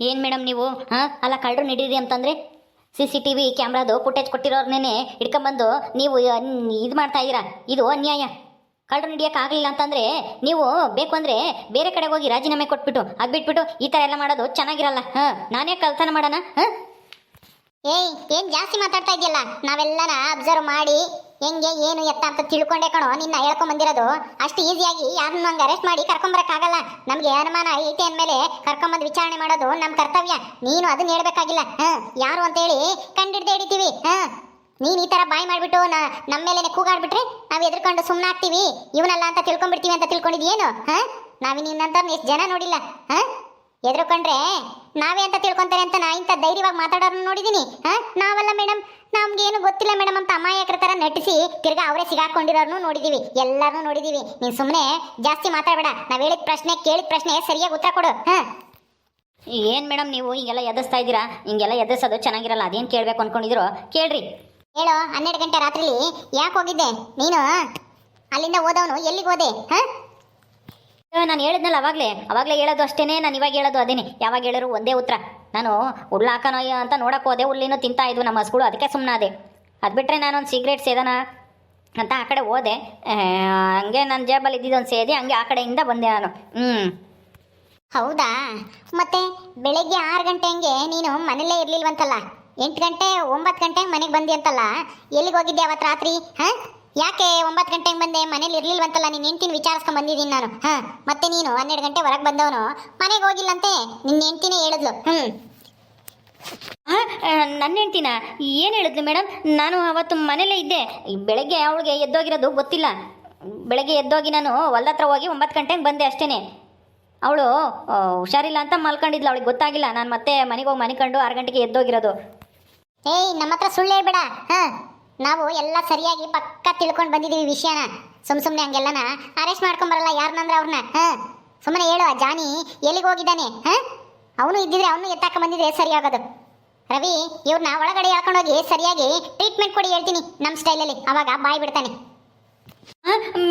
ಏನು ಮೇಡಮ್ ನೀವು, ಹಾಂ? ಅಲ್ಲ, ಕಳ್ಳರು ನಡೀರಿ ಅಂತಂದರೆ ಸಿ ಸಿ ಟಿ ವಿ ಕ್ಯಾಮ್ರಾದು ಫುಟೇಜ್ ಕೊಟ್ಟಿರೋರ್ನೇ ಹಿಡ್ಕೊಂಬಂದು ನೀವು ಇದು ಮಾಡ್ತಾ ಇದ್ದೀರಾ? ಇದು ಅನ್ಯಾಯ. ಕಳ್ಳರು ಆಗಲಿಲ್ಲ ಅಂತಂದರೆ ನೀವು ಬೇಕು ಅಂದರೆ ಬೇರೆ ಕಡೆ ಹೋಗಿ ರಾಜೀನಾಮೆ ಕೊಟ್ಬಿಟ್ಟು ಅದು ಬಿಟ್ಬಿಟ್ಟು ಈ ಥರ ಎಲ್ಲ ಮಾಡೋದು ಚೆನ್ನಾಗಿರಲ್ಲ. ಹಾಂ? ನಾನೇ ಕಲ್ತನ ಮಾಡೋಣ, ಹಾಂ? ಏಯ್, ಏನ್ ಜಾಸ್ತಿ ಮಾತಾಡ್ತಾ ಇದೆಯಲ್ಲ ನಾವೆಲ್ಲನ ಅಬ್ಸರ್ವ್ ಮಾಡಿ ಹೆಂಗೆ, ಏನು ಎತ್ತ ಅಂತ ತಿಳ್ಕೊಂಡೆ ಕಣೋ, ನಿನ್ನ ಹೇಳ್ಕೊಂಡ್ ಬಂದಿರೋದು. ಅಷ್ಟು ಈಸಿಯಾಗಿ ಯಾರನ್ನ ಹಂಗೆ ಅರೆಸ್ಟ್ ಮಾಡಿ ಕರ್ಕೊಂಬರಕ್ಕಾಗಲ್ಲ ನಮ್ಗೆ ಅನುಮಾನ ಐತೆ ಅಂದಮೇಲೆ ಕರ್ಕೊಂಬಂದು ವಿಚಾರಣೆ ಮಾಡೋದು ನಮ್ಮ ಕರ್ತವ್ಯ. ನೀನು ಅದನ್ನ ಹೇಳ್ಬೇಕಾಗಿಲ್ಲ. ಹ, ಯಾರು ಅಂತೇಳಿ ಕಂಡಿಡ್ದೆ ಹಿಡಿತೀವಿ. ಹ, ನೀನು ಈ ತರ ಬಾಯಿ ಮಾಡಿಬಿಟ್ಟು ನಮ್ಮ ಮೇಲೆನೆ ಕೂಗಾಡ್ಬಿಟ್ರೆ ನಾವ್ ಎದ್ಕೊಂಡು ಸುಮ್ಮನೆ ಆಗ್ತೀವಿ. ಇವನಲ್ಲ ಅಂತ ತಿಳ್ಕೊಂಡ್ಬಿಡ್ತೀವಿ ಅಂತ ತಿಳ್ಕೊಂಡಿದ್ಯೇನು? ಹ ನಾವು ನಿನ್ನಂತ ಎಷ್ಟು ಜನ ನೋಡಿಲ್ಲ. ಹ ಎದ್ರುಕೊಂಡ್ರೆ ನಾವೇ ಅಂತ ತಿಳ್ಕೊಂತಾರೆ ಅಂತ ನಾ ಇಂಥ ಧೈರ್ಯವಾಗಿ ಮಾತಾಡೋರು ನೋಡಿದೀನಿ. ಹಾ? ನಾವಲ್ಲ ಮೇಡಮ್ ನಮ್ಗೇನು ಗೊತ್ತಿಲ್ಲ ಮೇಡಮ್ ಅಂತ ಅಮಾಯಕರ ತರ ನಟಿಸಿ ತಿರ್ಗಾ ಅವರೇ ಸಿಗಾಕೊಂಡಿರೋರ್ನು ನೋಡಿದೀವಿ ಎಲ್ಲಾರನ್ನೂ ನೋಡಿದೀವಿ. ನೀನ್ ಸುಮ್ಮನೆ ಜಾಸ್ತಿ ಮಾತಾಡಬೇಡ ನಾವು ಹೇಳಿದ ಪ್ರಶ್ನೆ ಕೇಳಿದ ಪ್ರಶ್ನೆ ಸರಿಯಾಗಿ ಉತ್ತರ ಕೊಡು. ಹಾಂ? ಏನು ಮೇಡಮ್ ನೀವು ಹಿಂಗೆಲ್ಲ ಎದುರಿಸ್ತಾ ಇದ್ದೀರಾ? ಹಿಂಗೆಲ್ಲ ಎದುರಿಸೋದು ಚೆನ್ನಾಗಿರಲ್ಲ ಅದೇನು ಕೇಳಬೇಕು ಅಂದ್ಕೊಂಡಿದ್ರು ಕೇಳ್ರಿ. ಹೇಳು ಹನ್ನೆರಡು ಗಂಟೆ ರಾತ್ರಿಲಿ ಯಾಕೆ ಹೋಗಿದ್ದೆ? ನೀನು ಅಲ್ಲಿಂದ ಹೋದವನು ಎಲ್ಲಿಗೆ ಹೋದೆ? ಹಾ? ನಾನು ಹೇಳಿದ್ನಲ್ಲ ಅವಾಗಲೇ. ಅವಾಗಲೇ ಹೇಳೋದು ಅಷ್ಟೇನೆ, ನಾನು ಇವಾಗ ಹೇಳೋದು ಅದೇನೆ. ಯಾವಾಗ ಹೇಳೋರು ಒಂದೇ ಉತ್ತರ. ನಾನು ಉಳ್ಳು ಹಾಕೋನೋಯ್ಯ ಅಂತ ನೋಡಕ್ಕೆ ಹೋದೆ ಹುಲ್ಲಿನೂ ತಿಂತಾ ಇದ್ವು ನಮ್ಮ ಹಸ್ಗಳು ಅದಕ್ಕೆ ಸುಮ್ಮನಾದೆ ಅದು ಬಿಟ್ಟರೆ ನಾನೊಂದು ಸಿಗ್ರೆಟ್ ಸೇದನ ಅಂತ ಆ ಕಡೆ ಹೋದೆ. ಹಂಗೆ ನನ್ನ ಜೇಬಲ್ಲಿ ಇದ್ದಿದ್ದೊಂದು ಸೇದಿ ಹಂಗೆ ಆ ಕಡೆಯಿಂದ ಬಂದೆ ನಾನು. ಹ್ಞೂ ಹೌದಾ? ಮತ್ತೆ ಬೆಳಗ್ಗೆ ಆರು ಗಂಟೆ ಹಂಗೆ ನೀನು ಮನೇಲೇ ಇರಲಿಲ್ವಂತಲ್ಲ? ಎಂಟು ಗಂಟೆ, ಒಂಬತ್ತು ಗಂಟೆ ಮನೆಗೆ ಬಂದಿ ಅಂತಲ್ಲ? ಎಲ್ಲಿಗೆ ಹೋಗಿದ್ದೆ ಅವತ್ತು ರಾತ್ರಿ? ಹಾ? ಯಾಕೆ ಒಂಬತ್ತು ಗಂಟೆಗೆ ಬಂದೆ? ಮನೇಲಿ ಇರ್ಲಿಲ್ವಂತಲ್ಲ ನೀನು ಹೆಂಡ್ತಿನ ವಿಚಾರಿಸ್ಕೊಂಡ್ ಬಂದಿದ್ದೀನಿ ನಾನು. ಹಾಂ ಮತ್ತೆ ನೀನು ಹನ್ನೆರಡು ಗಂಟೆ ಹೊರಗೆ ಬಂದವನು. ಮನೆಗೆ ಹೋಗಿಲ್ಲಂತೆ? ನಿನ್ನ ಹೆಂಡ್ತಿನೇ ಹೇಳಿದ್ಲು. ಹ್ಮ್. ನನ್ನ ಹೆಂಡ್ತಿನ? ಏನು ಹೇಳಿದ್ಲು ಮೇಡಮ್ ನಾನು ಅವತ್ತು ಮನೇಲೇ ಇದ್ದೆ. ಬೆಳಗ್ಗೆ ಅವಳಿಗೆ ಎದ್ದೋಗಿರೋದು ಗೊತ್ತಿಲ್ಲ. ಬೆಳಗ್ಗೆ ಎದ್ದೋಗಿ ನಾನು ಹೊಲ್ದ ಹತ್ರ ಹೋಗಿ ಒಂಬತ್ತು ಗಂಟೆಗೆ ಬಂದೆ ಅಷ್ಟೇ ಅವಳು ಹುಷಾರಿಲ್ಲ ಅಂತ ಮಲ್ಕೊಂಡಿದ್ಲು. ಅವಳಿಗೆ ಗೊತ್ತಾಗಿಲ್ಲ. ನಾನು ಮತ್ತೆ ಮನೆಗೆ ಹೋಗಿ ಮನೆ ಕಂಡು ಆರು ಗಂಟೆಗೆ ಎದ್ದೋಗಿರೋದು. ಏಯ್ ನಮ್ಮ ಹತ್ರ ಸುಳ್ಳು ಹೇಳ್ಬೇಡ. ಹಾ. ನಾವು ಎಲ್ಲ ಸರಿಯಾಗಿ ಪಕ್ಕ ತಿಳ್ಕೊಂಡು ಬಂದಿದ್ದೀವಿ ವಿಷಯನ. ಸುಮ್ ಸುಮ್ಮನೆ ಹಂಗೆಲ್ಲನ. ಅರೆಸ್ಟ್ ಮಾಡ್ಕೊಂಬರಲ್ಲ ಯಾರನ್ನಂದ್ರೆ ಅವ್ರನ್ನ ಹಾ? ಸುಮ್ಮನೆ ಹೇಳು ಆ ಜಾನಿ ಎಲ್ಲಿಗೆ ಹೋಗಿದ್ದಾನೆ? ಹಾ? ಅವನು ಇದ್ದಿದ್ರೆ ಅವನು ಎತ್ತಾಕ ಬಂದಿದ್ರೆ ಸರಿಯಾಗೋದು. ರವಿ ಇವ್ರನ್ನ ಒಳಗಡೆ ಹಾಕೊಂಡೋಗಿ ಸರಿಯಾಗಿ ಟ್ರೀಟ್ಮೆಂಟ್ ಕೊಡಿ ಹೇಳ್ತೀನಿ ನಮ್ಮ ಸ್ಟೈಲಲ್ಲಿ ಅವಾಗ ಬಾಯ್ ಬಿಡ್ತಾನೆ.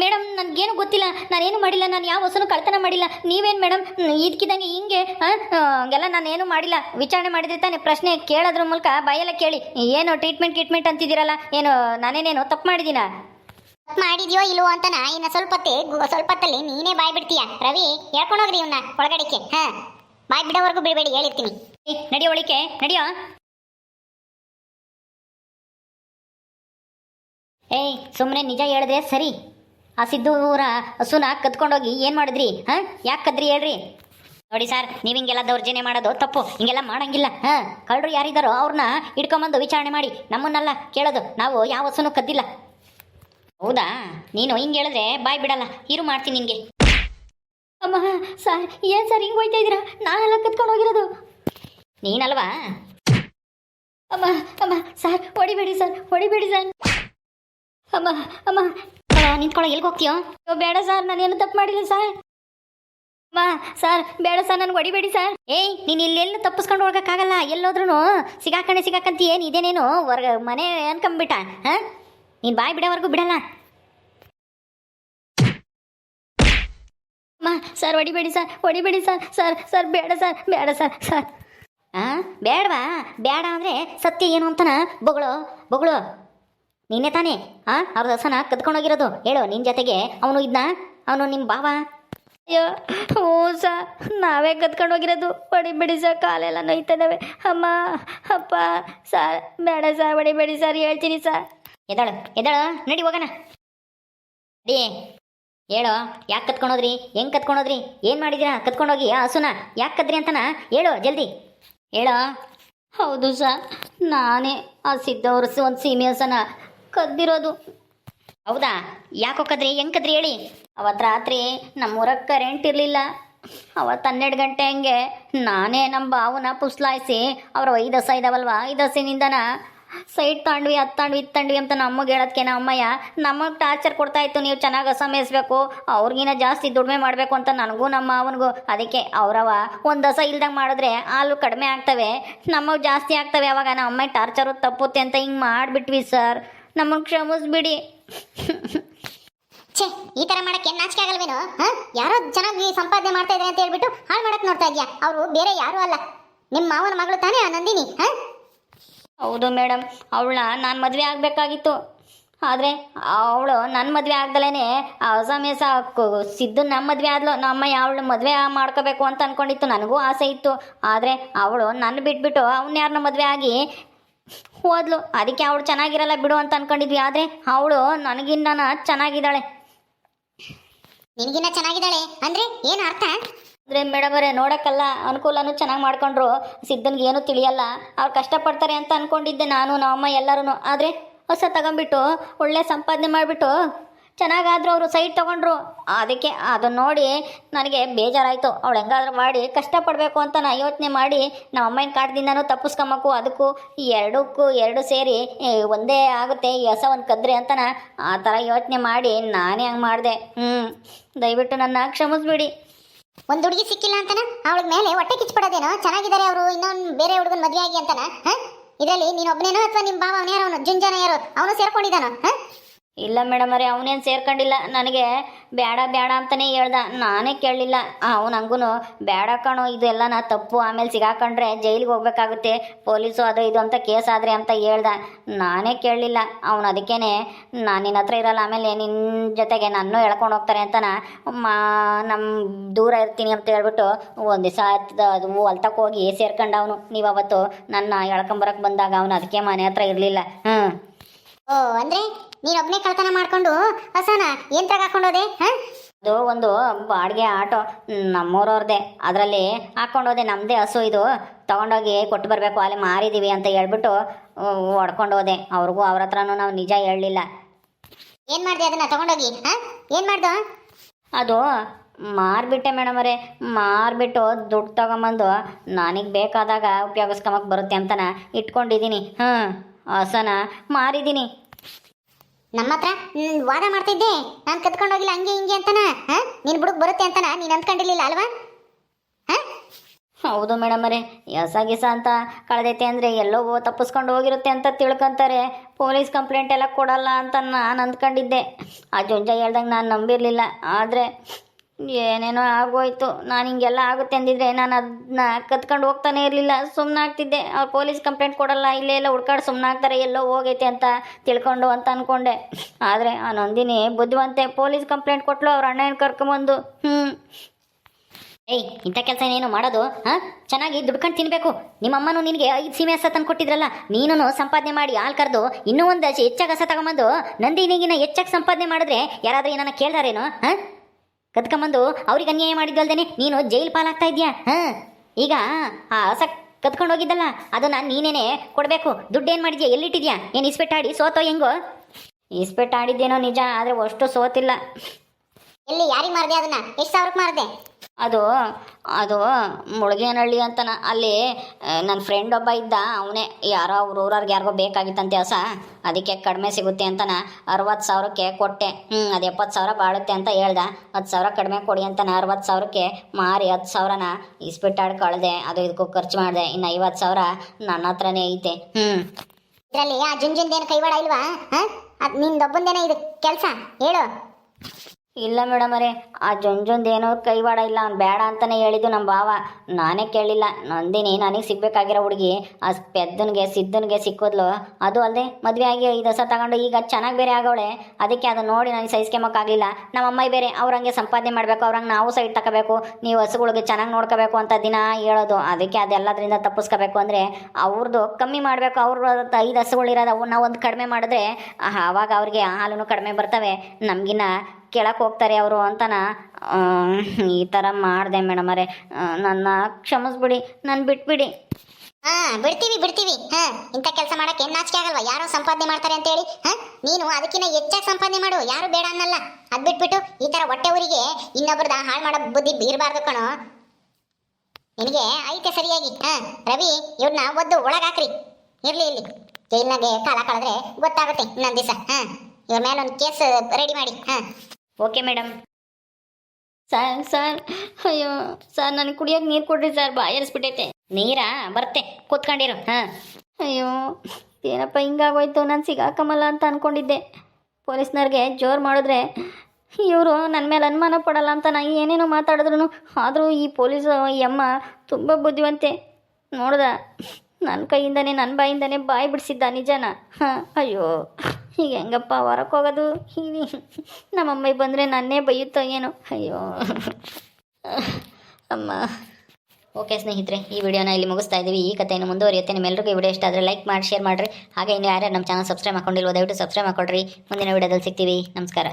ಮೇಡಮ್ ನನಗೇನು ಗೊತ್ತಿಲ್ಲ. ನಾನೇನು ಮಾಡಿಲ್ಲ ನಾನು ಯಾವ ಹೊಸನು ಕಳ್ತನ ಮಾಡಿಲ್ಲ. ನೀವೇನು ಮೇಡಮ್ ಇದಕ್ಕಿದ್ದಂಗೆ ಹಿಂಗೆ ಹಾಂ ಹಂಗೆಲ್ಲ ನಾನೇನು ಮಾಡಿಲ್ಲ. ವಿಚಾರಣೆ ಮಾಡಿದ್ರೆ ತಾನೇ ಪ್ರಶ್ನೆ ಕೇಳೋದ್ರ ಮೂಲಕ ಬಾಯೆಲ್ಲ ಕೇಳಿ. ಏನು ಟ್ರೀಟ್ಮೆಂಟ್ ಟ್ರೀಟ್ಮೆಂಟ್ ಅಂತಿದ್ದೀರಲ್ಲ? ಏನು ನಾನೇನೇನು ತಪ್ಪು ಮಾಡಿದ್ದೀನ? ತಪ್ಪು ಮಾಡಿದ್ಯೋ ಇಲ್ವೋ ಅಂತನ ಇನ್ನ ಸ್ವಲ್ಪ ಹೊತ್ತೆ ಸ್ವಲ್ಪ ಹೊತ್ತಲ್ಲಿ ನೀನೇ ಬಾಯ್ ಬಿಡ್ತೀಯ? ರವಿ ಹೇಳ್ಕೊಂಡೋಗ್ರಿ ಇವನ್ನ ಒಳಗಡೆಗೆ ಹಾಂ. ಬಾಯ್ ಬಿಡೋವರೆಗೂ ಬಿಡಬೇಡಿ ಹೇಳಿರ್ತೀನಿ. ನಡಿಯೋ ಒಳಿಕೆ ನಡಿಯೋ? ಏಯ್ ಸುಮ್ಮನೆ ನಿಜ ಹೇಳಿದ್ರೆ ಸರಿ. ಆ ಊರ ಹಸುನ ಕದ್ಕೊಂಡೋಗಿ ಏನು ಮಾಡಿದ್ರಿ? ಹಾಂ? ಯಾಕೆ ಕದ್ರಿ ಹೇಳ್ರಿ? ನೋಡಿ ಸರ್, ನೀವು ಹಿಂಗೆಲ್ಲ ದೌರ್ಜನ್ಯ ಮಾಡೋದು ತಪ್ಪು. ಹಿಂಗೆಲ್ಲ ಮಾಡಂಗಿಲ್ಲ. ಹಾಂ? ಕಳ್ಳರು ಯಾರಿದ್ದಾರೋ ಅವ್ರನ್ನ ಹಿಡ್ಕೊಂಬಂದು ವಿಚಾರಣೆ ಮಾಡಿ ನಮ್ಮನ್ನೆಲ್ಲ ಕೇಳೋದು. ನಾವು ಯಾವ ಹಸುನು ಕದ್ದಿಲ್ಲ. ಹೌದಾ? ನೀನು ಹಿಂಗೆ ಹೇಳಿದ್ರೆ ಬಾಯ್ ಬಿಡಲ್ಲ. ಇರು ಮಾಡ್ತೀನಿ ನಿನಗೆ. ಅಮ್ಮ, ಸರ್, ಏನು ಸರ್ ಹಿಂಗೆ ಹೋಯ್ತಾ ಇದ್ದೀರಾ? ನಾನೆಲ್ಲ ಕತ್ಕೊಂಡು ಹೋಗಿರೋದು. ನೀನಲ್ವಾ? ಅಮ್ಮ ಅಮ್ಮ, ಸರ್, ಹೊಡಿಬೇಡಿ ಸರ್ ಹೊಡಿಬೇಡಿ ಸರ್. ಅಮ್ಮ ಅಮ್ಮ. ನಿಂತ್ಕೊಳ್ಳೋ ಎಲ್ಲಿಗೆ ಹೋಗ್ತೀಯೋ? ಬೇಡ ಸರ್, ನಾನು ಏನು ತಪ್ಪು ಮಾಡಿಲ್ಲ ಸರ್. ಅಮ್ಮ, ಸರ್, ಬೇಡ ಸರ್, ನನಗೆ ಹೊಡಿಬೇಡಿ ಸರ್. ಏಯ್, ನೀನು ಇಲ್ಲೆಲ್ಲ ತಪ್ಪಿಸ್ಕೊಂಡು ಹೋಗೋಕ್ಕಾಗಲ್ಲ. ಎಲ್ಲೋದ್ರೂ ಸಿಗಾಕಣೆ ಸಿಗಾಕಂತ ಏನು ಇದೇನೇನು ಹೊರ್ಗ ಮನೆ ಅನ್ಕೊಂಬಿಟ್ಟ ಹಾಂ? ನೀನು ಬಾಯ್ ಬಿಡೋವರೆಗೂ ಬಿಡಲ್ಲ. ಅಮ್ಮ, ಸರ್, ಹೊಡಿಬೇಡಿ ಸರ್ ಹೊಡಿಬೇಡಿ ಸರ್ ಸರ್ ಸರ್, ಬೇಡ ಸರ್ ಬೇಡ ಸರ್ ಸರ್. ಹಾಂ ಬೇಡವಾ? ಬೇಡ ಅಂದರೆ ಸತ್ಯ ಏನು ಅಂತನ? ಬೊಗಳು ಬೊಗಳು. ನೀನೇ ತಾನೇ? ಆ ಅವ್ರ ಹಸನ ಕದ್ಕೊಂಡೋಗಿರೋದು. ಹೇಳು ನಿನ್ನ ಜೊತೆಗೆ. ಅವನು ಇದ್ನ? ಅವನು ನಿಮ್ಮ ಬಾವ ಅಯ್ಯೋ ಹ್ಞೂ ಸ ನಾವೇ ಕದ್ಕೊಂಡೋಗಿರೋದು. ಬಿಡಿ ಸರ್ ಕಾಲೆಲ್ಲ ನೋಯ್ತದವೆ ಅಮ್ಮ ಅಪ್ಪ ಸರ್ ಬೇಡ ಸರ್ ಬಿಡಿ ಸರ್ ಹೇಳ್ತೀನಿ ಸರ್ ಎದಳು ಎದಳು ನಡಿ ಹೋಗೋಣ. ಡಿ ಹೇಳು ಯಾಕೆ ಕತ್ಕೊಂಡೋದ್ರಿ ಹೆಂಗೆ ಕತ್ಕೊಂಡೋದ್ರಿ ಏನು ಮಾಡಿದ್ದೀರಾ ಕತ್ಕೊಂಡೋಗಿ ಆ ಹಸುನ ಯಾಕೆ ಕದ್ರಿ ಅಂತನ? ಹೇಳು ಜಲ್ದಿ. ಹೇಳೋ. ಹೌದು ಸರ್ ನಾನೇ ಆ ಸಿದ್ದವ್ರ ಒಂದು ಸೀಮೆ ಹಸನ ಕದ್ದಿರೋದು. ಹೌದಾ? ಯಾಕೋ ಕದ್ರಿ? ಹೆಂಗೆ ಕದ್ರಿ ಹೇಳಿ? ಅವತ್ತು ರಾತ್ರಿ ನಮ್ಮೂರಾಗ ಕರೆಂಟ್ ಇರಲಿಲ್ಲ. ಅವತ್ತು ಹನ್ನೆರಡು ಗಂಟೆ ಹಂಗೆ ನಾನೇ ನಮ್ಮ ಬಾವನ ಪುಸ್ಲಾಯಿಸಿ ಅವ್ರ ಐದು ಹಸ ಇದಾವಲ್ವ? ಐದು ಸೈಡ್ ತಾಂಡ್ವಿ, ಅದು ತಾಂಡ್ವಿ, ಇದು ತಾಂಡ್ವಿ ಅಂತ ನಮಗೆ ಹೇಳೋದಕ್ಕೆ ಅಮ್ಮಯ್ಯ, ನಮಗೆ ಟಾರ್ಚರ್ ಕೊಡ್ತಾ ಇತ್ತು ನೀವು ಚೆನ್ನಾಗಿ ಹಸ ಮೇಯಿಸ್ಬೇಕು ಅವ್ರಿಗಿನ ಜಾಸ್ತಿ ದುಡಿಮೆ ಮಾಡಬೇಕು ಅಂತ ನನಗೂ ನಮ್ಮ ಅವನಿಗೂ ಅದಕ್ಕೆ ಅವರವ ಒಂದು ಹಸ ಇಲ್ದಂಗೆ ಮಾಡಿದ್ರೆ ಹಾಲು ಕಡಿಮೆ ಆಗ್ತವೆ, ನಮಗೆ ಜಾಸ್ತಿ ಆಗ್ತವೆ, ಅವಾಗ ನಮ್ಮ ಅಮ್ಮ ಟಾರ್ಚರು ತಪ್ಪುತ್ತೆ ಅಂತ ಹಿಂಗೆ ಮಾಡಿಬಿಟ್ವಿ ಸರ್. ನಮಗೆ ಕ್ಷಮಿಸ್ಬಿಡಿ ಛೇ ಈ ತರ ಮಾಡಕ್ಕೆ ನಾಚಿಕೆ ಆಗಲ್ವೇನು ಹಾಂ? ಯಾರೋ ಚೆನ್ನಾಗಿ ಸಂಪಾದನೆ ಮಾಡ್ತಾ ಇದ್ದಾರೆ ಅಂತ ಹೇಳ್ಬಿಟ್ಟು ಹಾಳು ಮಾಡಕ್ ನೋಡ್ತಾ ಇದ್ಯಾ? ಅವರು ಬೇರೆ ಯಾರು ಅಲ್ಲ. ನಿಮ್ಮ ಮಾವನ ಮಗಳು ತಾನೇ ಆ ನಂದಿನಿ ಹಾಂ? ಹೌದು ಮೇಡಮ್ ಅವಳನ್ನ ನಾನು ಮದುವೆ ಆಗಬೇಕಾಗಿತ್ತು. ಆದರೆ ಅವಳು ನನ್ನ ಮದುವೆ ಆಗ್ದಲೇ ಅಸಮೇಸ ಸಿದ್ದು ನಮ್ಮ ಮದುವೆ ಆದ್ಲು ನಮ್ಮ ಅವಳು ಮದುವೆ ಮಾಡ್ಕೋಬೇಕು ಅಂತ ಅನ್ಕೊಂಡಿತ್ತು ನನಗೂ ಆಸೆ ಇತ್ತು. ಆದರೆ ಅವಳು ನನ್ನ ಬಿಟ್ಬಿಟ್ಟು ಅವ್ನ ಯಾರನ್ನ ಮದುವೆ ಆಗಿ ಹೋದ್ಲು. ಅದಕ್ಕೆ ಅವಳು ಚೆನ್ನಾಗಿರಲ್ಲ ಬಿಡು ಅಂತ ಅನ್ಕೊಂಡಿದ್ವಿ. ಆದ್ರೆ ಅವಳು ನನಗಿನ್ನ ಚೆನ್ನಾಗಿದ್ದಾಳೆ. ನಿನಗಿನ್ನ ಚೆನ್ನಾಗಿದ್ದಾಳೆ? ಅಂದ್ರೆ ಏನು ಅರ್ಥ? ಅಂದರೆ ಮೇಡಮ್ ಅವರೇ ನೋಡೋಕ್ಕಲ್ಲ. ಅನುಕೂಲನೂ ಚೆನ್ನಾಗಿ ಮಾಡ್ಕೊಂಡ್ರು. ಸಿದ್ಧನ್ಗೆ ಏನು ತಿಳಿಯಲ್ಲ. ಅವ್ರು ಕಷ್ಟಪಡ್ತಾರೆ ಅಂತ ಅನ್ಕೊಂಡಿದ್ದೆ ನಾನು ನಮ್ಮಮ್ಮ ಎಲ್ಲರೂ ಆದರೆ ಹೊಸ ತಗೊಂಬಿಟ್ಟು ಒಳ್ಳೆ ಸಂಪಾದನೆ ಮಾಡಿಬಿಟ್ಟು ಚೆನ್ನಾಗಾದ್ರು ಅವರು ಸೈಟ್ ತೊಗೊಂಡ್ರು. ಅದಕ್ಕೆ ಅದನ್ನು ನೋಡಿ ನನಗೆ ಬೇಜಾರಾಯಿತು. ಅವಳು ಹೆಂಗಾದ್ರೂ ಮಾಡಿ ಕಷ್ಟಪಡಬೇಕು ಅಂತ ನಾ ಯೋಚನೆ ಮಾಡಿ ನಮ್ಮ ಅಮ್ಮನ ಕಾಟದಿಂದನೂ ತಪ್ಪಿಸ್ಕೊಂಬಕ್ಕು ಅದಕ್ಕೂ ಎರಡಕ್ಕೂ ಎರಡು ಸೇರಿ ಒಂದೇ ಆಗುತ್ತೆ ಈ ಹೊಸ ಒಂದು ಕದ್ರೆ ಅಂತ ಆ ಥರ ಯೋಚನೆ ಮಾಡಿ ನಾನೇ ಹಂಗೆ ಮಾಡಿದೆ. ಹ್ಞೂ ದಯವಿಟ್ಟು ನನ್ನ ಕ್ಷಮಿಸ್ಬಿಡಿ. ಒಂದು ಹುಡುಗಿ ಸಿಕ್ಕಿಲ್ಲ ಅಂತನ? ಅವಳ ಮೇಲೆ ಹೊಟ್ಟೆ ಕಿಚ್ಬಿಡೋದೇನೋ ಚೆನ್ನಾಗಿದ್ದಾರೆ ಅವರು, ಇನ್ನೊಂದು ಬೇರೆ ಹುಡುಗನ ಮದುವೆ ಆಗಿ ಅಂತನ? ಹಾಂ? ಇದರಲ್ಲಿ ನೀನು ಒಬ್ಬನೇನೋ ಅಥವಾ ನಿಮ್ಮ ಬಾಬಾ ಅವನ ಅವನು? ಜುಂಜನ ಯಾರೋ? ಅವನು ಸೇರ್ಕೊಂಡಿದ್ದಾನೋ? ಹಾ? ಇಲ್ಲ ಮೇಡಮ್ ಅವರೇ, ಅವನೇನು ಸೇರ್ಕೊಂಡಿಲ್ಲ. ನನಗೆ ಬೇಡ ಬೇಡ ಅಂತಲೇ ಹೇಳ್ದ. ನಾನೇ ಕೇಳಲಿಲ್ಲ. ಅವನು ಹಂಗೂ ಬೇಡ ಕಣೋ ನಾ ತಪ್ಪು. ಆಮೇಲೆ ಸಿಗಾಕೊಂಡ್ರೆ ಜೈಲಿಗೆ ಹೋಗ್ಬೇಕಾಗುತ್ತೆ. ಪೊಲೀಸು ಅದು ಇದು ಅಂತ ಕೇಸ್ ಆದರೆ ಅಂತ ಹೇಳ್ದ. ನಾನೇ ಕೇಳಲಿಲ್ಲ. ಅವನು ಅದಕ್ಕೇ ನಾನು ನಿನ್ನ ಹತ್ರ ಇರಲ್ಲ. ಆಮೇಲೆ ನಿನ್ನ ಜೊತೆಗೆ ನನ್ನೂ ಎಳ್ಕೊಂಡು ಹೋಗ್ತಾರೆ ಅಂತನ ಮಾ ನಮ್ಮ ದೂರ ಇರ್ತೀನಿ ಅಂತ ಹೇಳ್ಬಿಟ್ಟು ಒಂದು ದಿವಸ ಅದು ಹೊಲ್ತಕ್ಕೆ ಹೋಗಿ ಸೇರ್ಕೊಂಡ ಅವನು. ನೀವು ಅವತ್ತು ನನ್ನ ಎಳ್ಕೊಂಬರಕ್ಕೆ ಬಂದಾಗ ಅವನು ಅದಕ್ಕೆ ಮನೆ ಹತ್ರ ಇರಲಿಲ್ಲ. ಹ್ಞೂ ಓ ಅಂದ್ರೆ ನೀನು ಕಳ್ತನ ಮಾಡ್ಕೊಂಡು ಹೊಸನ ಏನ್ ತಗಾಕೊಂಡೋದೆ ಹಾ? ಅದು ಒಂದು ಬಾಡಿಗೆ ಆಟೋ ನಮ್ಮೂರವ್ರದ್ದೇ ಅದರಲ್ಲಿ ಹಾಕೊಂಡೋದೆ ನಮ್ಮದೇ ಹಸು ಇದು. ತಗೊಂಡೋಗಿ ಕೊಟ್ಟು ಬರಬೇಕು ಅಲ್ಲಿ ಮಾರಿದೀವಿ ಅಂತ ಹೇಳ್ಬಿಟ್ಟು ಹೊಡ್ಕೊಂಡೋದೆ. ಅವ್ರಿಗೂ ಅವ್ರ ಹತ್ರನೂ ನಾವು ನಿಜ ಹೇಳಲಿಲ್ಲ. ಏನ್ ಮಾಡ್ದೆ ಅದನ್ನ ತಗೊಂಡೋಗಿ ಹಾ? ಏನ್ ಮಾಡ್ದು? ಅದು ಮಾರಿಬಿಟ್ಟೆ ಮೇಡಮರೇ ಮಾರ್ಬಿಟ್ಟು ದುಡ್ಡು ತಗೊಂಬಂದು ನನಗೆ ಬೇಕಾದಾಗ ಉಪಯೋಗಿಸ್ಕೊಂಬಕ್ಕೆ ಬರುತ್ತೆ ಅಂತನ ಇಟ್ಕೊಂಡಿದ್ದೀನಿ ಹಾಂ. ಹಸನ ಮಾರಿದ್ದೀನಿ. ನಮ್ಮ ಹತ್ರ ವಾದ ಮಾಡ್ತಿದ್ದೆ? ನಾನು ಕತ್ಕೊಂಡೋಗಿಲ್ಲ ಹಂಗೆ ಹಿಂಗೆ ಅಂತನ? ಹಾ? ನೀನ್ ಬುಡಕ್ ಬರುತ್ತೆ ಅಂತನ? ನೀನ್ ಅಂದ್ಕೊಂಡಿರ್ಲಿಲ್ಲ ಅಲ್ವಾ? ಹಾ? ಹೌದು ಅರೆ ಎಸ ಗಿಸ ಅಂತ ಕಳೆದೈತೆ ಅಂದರೆ ಎಲ್ಲೋ ತಪ್ಪಿಸ್ಕೊಂಡು ಹೋಗಿರುತ್ತೆ ಅಂತ ತಿಳ್ಕೊಂತಾರೆ. ಪೊಲೀಸ್ ಕಂಪ್ಲೇಂಟ್ ಎಲ್ಲ ಕೊಡಲ್ಲ ಅಂತ ನಾನು ಅಂದ್ಕೊಂಡಿದ್ದೆ. ಆ ಜುಂಜ ಹೇಳ್ದಂಗೆ ನಾನು ನಂಬಿರಲಿಲ್ಲ. ಆದರೆ ಏನೇನೋ ಆಗೋಯ್ತು. ನಾನು ಹಿಂಗೆಲ್ಲ ಆಗುತ್ತೆ ಅಂದಿದ್ರೆ ನಾನು ಅದನ್ನ ಕತ್ಕೊಂಡು ಹೋಗ್ತಾನೆ ಇರಲಿಲ್ಲ. ಸುಮ್ಮನೆ ಆಗ್ತಿದ್ದೆ. ಅವ್ರು ಪೊಲೀಸ್ ಕಂಪ್ಲೇಂಟ್ ಕೊಡಲ್ಲ, ಇಲ್ಲೇ ಎಲ್ಲ ಹುಡ್ಕಾಡು ಸುಮ್ಮನೆ ಆಗ್ತಾರೆ. ಎಲ್ಲೋ ಹೋಗೈತೆ ಅಂತ ತಿಳ್ಕೊಂಡು ಅಂತ ಅಂದ್ಕೊಂಡೆ ಆದರೆ ಆ ನಂದಿನಿ ಬುದ್ಧಿವಂತೆ ಪೊಲೀಸ್ ಕಂಪ್ಲೇಂಟ್ ಕೊಟ್ಲು, ಅವ್ರ ಅಣ್ಣನ ಕರ್ಕೊಂಬಂದು. ಹ್ಞೂ ಏಯ್, ಇಂಥ ಕೆಲಸ ಏನೇನು ಮಾಡೋದು? ಹಾಂ? ಚೆನ್ನಾಗಿ ದುಡ್ಕೊಂಡು ತಿನ್ನಬೇಕು ನಿಮ್ಮಮ್ಮನೂ ನಿನಗೆ ಐದು ಸೀಮೆ ಹಸ ತಂದು ಕೊಟ್ಟಿದ್ರಲ್ಲ ನೀನು ಸಂಪಾದನೆ ಮಾಡಿ ಹಾಲು ಕರೆದು ಇನ್ನೂ ಒಂದು ಹೆಚ್ಚಾಗಿ ಹಸ ತಗೊಂಬಂದು ನಂದಿನಿಗಿನ ಹೆಚ್ಚಾಗಿ ಸಂಪಾದನೆ ಮಾಡಿದ್ರೆ ಯಾರಾದರೂ ಏನನ್ನ ಕೇಳ್ದಾರೇನೋ? ಹಾಂ? ಕದ್ಕೊಂಬಂದು, ಅವ್ರಿಗೆ ಅನ್ಯಾಯ ಮಾಡಿದ್ವಲ್ದೇನೆ, ನೀನು ಜೈಲ್ ಪಾಲಾಗ್ತಾ ಇದೆಯಾ ಹಾಂ? ಈಗ ಆ ಹಸ ಕತ್ಕೊಂಡೋಗಿದ್ದಲ್ಲ ಹೋಗಿದ್ದಲ್ಲ ಅದನ್ನು ನೀನೇನೆ ಕೊಡಬೇಕು. ದುಡ್ಡು ಏನು ಮಾಡಿದ್ಯಾ? ಎಲ್ಲಿಟ್ಟಿದ್ಯಾ? ಏನು ಇಸ್ಪೆಟ್ ಆಡಿ ಸೋತೋ ಹೆಂಗೋ? ಇಸ್ಪೆಟ್ ಆಡಿದ್ದೇನೋ ನಿಜ, ಆದರೆ ಅಷ್ಟು ಸೋತಿಲ್ಲ. ಎಲ್ಲಿ ಯಾರಿಗೆ ಮಾರಿದೆ ಅದನ್ನ? ಎಷ್ಟು ಸಾವಿರಕ್ಕೆ ಮಾರ್ದೆ? ಅದು ಅದು ಮುಳುಗೇನಹಳ್ಳಿ ಅಂತನ. ಅಲ್ಲಿ ನನ್ನ ಫ್ರೆಂಡ್ ಒಬ್ಬ ಇದ್ದ, ಅವನೇ, ಯಾರೋ ಅವ್ರ ಊರವ್ರಿಗೆ ಯಾರಿಗೋ ಬೇಕಾಗಿತ್ತಂತೆ ಹೊಸ. ಅದಕ್ಕೆ ಕಡಿಮೆ ಸಿಗುತ್ತೆ ಅಂತನ. ಅರವತ್ತು ಸಾವಿರಕ್ಕೆ ಕೊಟ್ಟೆ. ಹ್ಞೂ ಅದು ಎಪ್ಪತ್ತು ಸಾವಿರ ಬಾಳುತ್ತೆ ಅಂತ ಹೇಳ್ದ. ಹತ್ತು ಸಾವಿರ ಕಡಿಮೆ ಕೊಡಿ ಅಂತನ. ಅರವತ್ತು ಸಾವಿರಕ್ಕೆ ಮಾರಿ ಹತ್ತು ಸಾವಿರನ ಇಸ್ಪಿಟ್ಟಾಡಿ ಕಳೆದೆ. ಅದು ಇದಕ್ಕೂ ಖರ್ಚು ಮಾಡಿದೆ. ಇನ್ನು ಐವತ್ತು ಸಾವಿರ ನನ್ನ ಹತ್ರನೇ ಐತೆ. ಹ್ಞೂ ಇದರಲ್ಲಿ ಆ ಜುಂಜುಂದೇನು ಕೈವಾಡ ಇಲ್ವಾ? ಹಾಂ? ಅದು ನಿಂದೊಬ್ಬಂದೇನೆ ಇದು ಕೆಲಸ? ಹೇಳು. ಇಲ್ಲ ಮೇಡಮರೇ ಆ ಜೊಂಜೊಂದೇನೋ ಕೈವಾಡ ಇಲ್ಲ, ಅವ್ನು ಬೇಡ ಅಂತಲೇ ಹೇಳಿದ್ದು ನಮ್ಮ ಭಾವ. ನಾನೇ ಕೇಳಿಲ್ಲ, ನಂದಿನಿ ನನಗೆ ಸಿಗ್ಬೇಕಾಗಿರೋ ಹುಡುಗಿ, ಆ ಪೆದ್ದನಿಗೆ, ಸಿದ್ದನಿಗೆ ಸಿಕ್ಕೋದ್ಲು. ಅದು ಅಲ್ಲದೆ ಮದುವೆ ಆಗಿ ಐದು ಹೊಸ ತಗೊಂಡು ಈಗ ಚೆನ್ನಾಗಿ ಬೇರೆ ಆಗೋಳೆ ಅದಕ್ಕೆ ಅದನ್ನ ನೋಡಿ ನನಗೆ ಸಹಿಸ್ಕೊಂಬಕ್ಕಾಗಲಿಲ್ಲ ನಮ್ಮ ಅಮ್ಮ ಬೇರೆ ಅವ್ರಂಗೆ ಸಂಪಾದನೆ ಮಾಡಬೇಕು ಅವ್ರಂಗೆ ನಾವು ಸೈಡ್ ತಗೋಬೇಕು ನೀವು ಹಸುಗಳಿಗೆ ಚೆನ್ನಾಗಿ ನೋಡ್ಕೋಬೇಕು ಅಂತ ದಿನ ಹೇಳೋದು. ಅದಕ್ಕೆ ಅದೆಲ್ಲದರಿಂದ ತಪ್ಪಿಸ್ಕೋಬೇಕು ಅಂದರೆ ಅವ್ರದ್ದು ಕಮ್ಮಿ ಮಾಡಬೇಕು. ಅವ್ರ ಐದು ಹಸುಗಳಿರೋದು ನಾವು ಒಂದು ಕಡಿಮೆ ಮಾಡಿದ್ರೆ ಆವಾಗ ಅವ್ರಿಗೆ ಹಾಲು ಕಡಿಮೆ ಬರ್ತವೆ. ನಮಗಿನ್ನ ಕೇಳಕ್ಕೆ ಹೋಗ್ತಾರೆ ಅವರು ಅಂತನ ಈ ಥರ ಮಾಡಿದೆ ಮೇಡಮರೇ ನನ್ನ ಕ್ಷಮಿಸ್ಬಿಡಿ, ನಾನು ಬಿಟ್ಬಿಡಿ. ಹಾಂ, ಬಿಡ್ತೀವಿ ಬಿಡ್ತೀವಿ. ಹಾಂ, ಇಂಥ ಕೆಲಸ ಮಾಡಕ್ಕೆ ನಾಚಿಕೆ ಆಗಲ್ವಾ? ಯಾರೋ ಸಂಪಾದನೆ ಮಾಡ್ತಾರೆ ಅಂತ ಹೇಳಿ ಹಾ? ನೀನು ಅದಕ್ಕಿಂತ ಹೆಚ್ಚಾಗಿ ಸಂಪಾದನೆ ಮಾಡು. ಯಾರು ಬೇಡ ಅನ್ನಲ್ಲ. ಅದ್ ಬಿಟ್ಬಿಟ್ಟು ಈ ತರ ಹೊಟ್ಟೆ ಊರಿಗೆ ಇನ್ನೊಬ್ರದ ಹಾಳು ಮಾಡೋ ಬುದ್ಧಿ ಬೀರ್ಬಾರ್ದು ಕಣೋ. ನಿನಗೆ ಐತೆ ಸರಿಯಾಗಿ. ಹಾ, ರವಿ ಇವ್ರನ್ನ ಒದ್ದು ಒಳಗಾಕ್ರಿ. ಇರ್ಲಿ ಇಲ್ಲಿ ಜೈಲ್ನಾಗೆ ಕಾಲ ಕಳೆದ್ರೆ ಗೊತ್ತಾಗುತ್ತೆ ಇನ್ನೊಂದು ದಿವಸ. ಹಾ, ಇವ್ರ ಮೇಲೆ ಒಂದು ಕೇಸ್ ರೆಡಿ ಮಾಡಿ. ಹಾ. ಓಕೆ ಮೇಡಮ್ ಸರ್ ಸರ್ ಅಯ್ಯೋ ಸರ್ ನನಗೆ ಕುಡಿಯೋಕೆ ನೀರು ಕೊಡ್ರಿ ಸರ್ ಬಾಯರಿಸ್ಬಿಟ್ಟೈತೆ ನೀರಾ? ಬರ್ತೆ, ಕೂತ್ಕೊಂಡಿರು. ಹಾಂ. ಅಯ್ಯೋ, ಏನಪ್ಪ ಹಿಂಗಾಗೋಯ್ತು? ನಾನು ಸಿಗಾಕಮಲ್ಲ ಅಂತ ಅಂದ್ಕೊಂಡಿದ್ದೆ ಪೊಲೀಸ್ನವ್ರಿಗೆ ಜೋರು ಮಾಡಿದ್ರೆ, ಇವರು ನನ್ನ ಮೇಲೆ ಅನುಮಾನ ಪಡಲ್ಲ ಅಂತ ನಾನು ಏನೇನೋ ಮಾತಾಡಿದ್ರು ಆದರೂ ಈ ಪೊಲೀಸ್, ಈ ಅಮ್ಮ ತುಂಬ ಬುದ್ಧಿವಂತೆ. ನೋಡ್ದ ನನ್ನ ಕೈಯಿಂದನೇ ನನ್ನ ಬಾಯಿಂದನೇ ಬಾಯಿ ಬಿಡಿಸಿದ್ದ ನಿಜನ? ಹಾಂ, ಅಯ್ಯೋ. ಈಗ ಹೆಂಗಪ್ಪ ಹೊರಕ್ಕೆ ಹೋಗೋದು? ನಮ್ಮ ನಮ್ಮಮ್ಮ ಬಂದರೆ ನನ್ನೇ ಬೈಯುತ್ತೋ ಏನೋ? ಅಯ್ಯೋ. ಅಮ್ಮ. ಓಕೆ ಸ್ನೇಹಿತರೆ, ಈ ವಿಡಿಯೋನ ಇಲ್ಲಿ ಮುಗಿಸ್ತಾ ಇದ್ದೀವಿ ಈ ಕಥೆಯನ್ನು ಮುಂದುವರಿಯುತ್ತೆ. ನಿಮ್ಮೆಲ್ಲರಿಗೂ ವಿಡಿಯೋ ಇಷ್ಟ ಆದರೆ ಲೈಕ್ ಮಾಡಿ, ಶೇರ್ ಮಾಡಿರಿ. ಹಾಗೆ ಇನ್ನು ಯಾರ್ಯಾರು ನಮ್ಮ ಚಾನಲ್ ಸಬ್ಸ್ಕ್ರೈಬ್ ಮಾಡ್ಕೊಂಡಿಲ್ವೋ ದಯವಿಟ್ಟು ಸಬ್ಸ್ಕ್ರೈಬ್ ಮಾಡ್ಕೊಳ್ರಿ ಮುಂದಿನ ವಿಡಿಯೋದಲ್ಲಿ ಸಿಗ್ತೀವಿ. ನಮಸ್ಕಾರ.